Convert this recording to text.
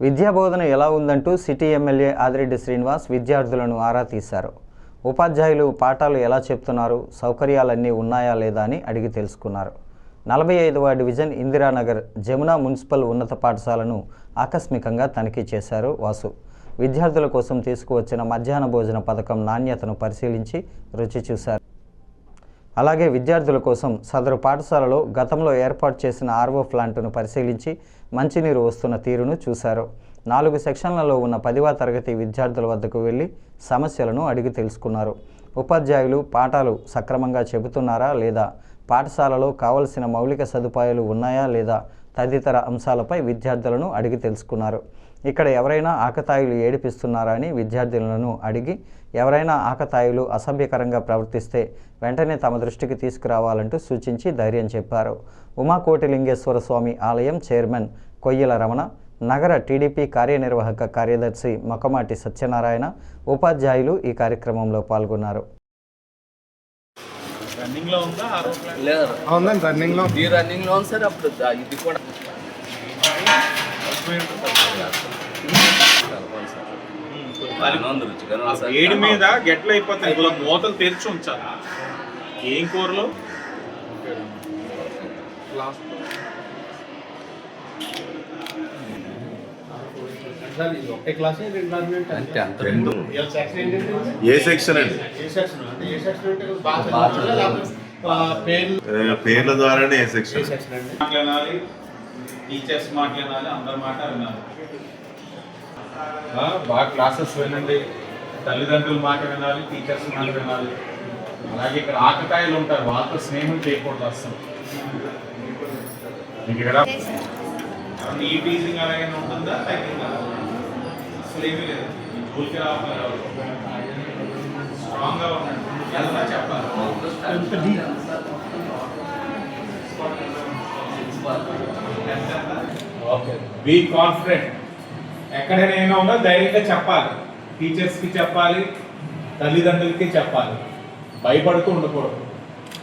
విద్యాబోధన ఎలా ఉందంటూ సిటీ ఎమ్మెల్యే ఆదిరెడ్డి శ్రీనివాస్ విద్యార్థులను ఆరా తీశారు. ఉపాధ్యాయులు పాఠాలు ఎలా చెప్తున్నారు? సౌకర్యాలన్నీ ఉన్నాయా లేదా అని అడిగి తెలుసుకున్నారు. నలభై ఐదవ డివిజన్ ఇందిరానగర్ జమునా మున్సిపల్ ఉన్నత పాఠశాలను ఆకస్మికంగా తనిఖీ చేశారు వాసు. విద్యార్థుల కోసం తీసుకువచ్చిన మధ్యాహ్న భోజన పథకం నాణ్యతను పరిశీలించి రుచి చూశారు. అలాగే విద్యార్థుల కోసం సదరు పాఠశాలలో గతంలో ఏర్పాటు చేసిన ఆర్వో ప్లాంటును పరిశీలించి మంచినీరు వస్తున్న తీరును చూశారు. నాలుగు సెక్షన్లలో ఉన్న పదివ తరగతి విద్యార్థుల వద్దకు వెళ్ళి సమస్యలను అడిగి తెలుసుకున్నారు. ఉపాధ్యాయులు పాఠాలు సక్రమంగా చెబుతున్నారా లేదా? పాఠశాలలో కావలసిన మౌలిక సదుపాయాలు ఉన్నాయా లేదా? తదితర అంశాలపై విద్యార్థులను అడిగి తెలుసుకున్నారు. ఇక్కడ ఎవరైనా ఆకతాయిలు ఏడిపిస్తున్నారా అని విద్యార్థులను అడిగి ఎవరైనా ఆకతాయిలు అసభ్యకరంగా ప్రవర్తిస్తే వెంటనే తమ దృష్టికి తీసుకురావాలంటూ సూచించి ధైర్యం చెప్పారు. ఉమాకోటిలింగేశ్వర స్వామి ఆలయం చైర్మన్ కొయ్యల రమణ నగర టీడీపీ కార్యనిర్వాహక కార్యదర్శి మొకమాటి సత్యనారాయణ ఉపాధ్యాయులు ఈ కార్యక్రమంలో పాల్గొన్నారు. రన్నింగ్లో ఉందా లేదు అవునండి రన్నింగ్లో ఇది రన్నింగ్లో ఉంది సార్ అప్పుడు ఇది కూడా. వేడి మీద గెట్లు అయిపోతాయి ఇలా మూతలు తెరిచి ఉంచాలి? ఏం కూరలు? ఒకటే క్లాస్ అంటే అంత రెండు. సెక్షన్ ఏంటంటే ఏ సెక్షన్ అండి? ఏ సెక్షన్? అంటే ఏ సెక్షన్ అంటే బాగా లేకపోతే పేర్లు? ద్వారానే ఏ సెక్షన్? మాట్లాడాలి. టీచర్స్ మాట్లాడాలి అందరి మాట వినాలి. ఆ, బాగా క్లాసెస్ వినండి. తల్లిదండ్రుల మాట వినాలి టీచర్స్ మాట వినాలి. అలాగే ఇక్కడ ఆకతాయిలు ఉంటారు వాళ్ళతో స్నేహం చేయకూడదు అసలు మీకు ఇక్కడ ఈ టీచింగ్ అలాగే ఉంటుందా? తగ్గిందా అసలు ఏమీ లేదు జోలికి రావాలి స్ట్రాంగ్గా ఉండండి ఎలా చెప్పాలి? ఓకే. బీ కాన్ఫిడెంట్ ఎక్కడైనా ఏమైనా ఉన్నా ధైర్యంగా చెప్పాలి. టీచర్స్కి చెప్పాలి. తల్లిదండ్రులకి చెప్పాలి. భయపడుతూ ఉండకూడదు.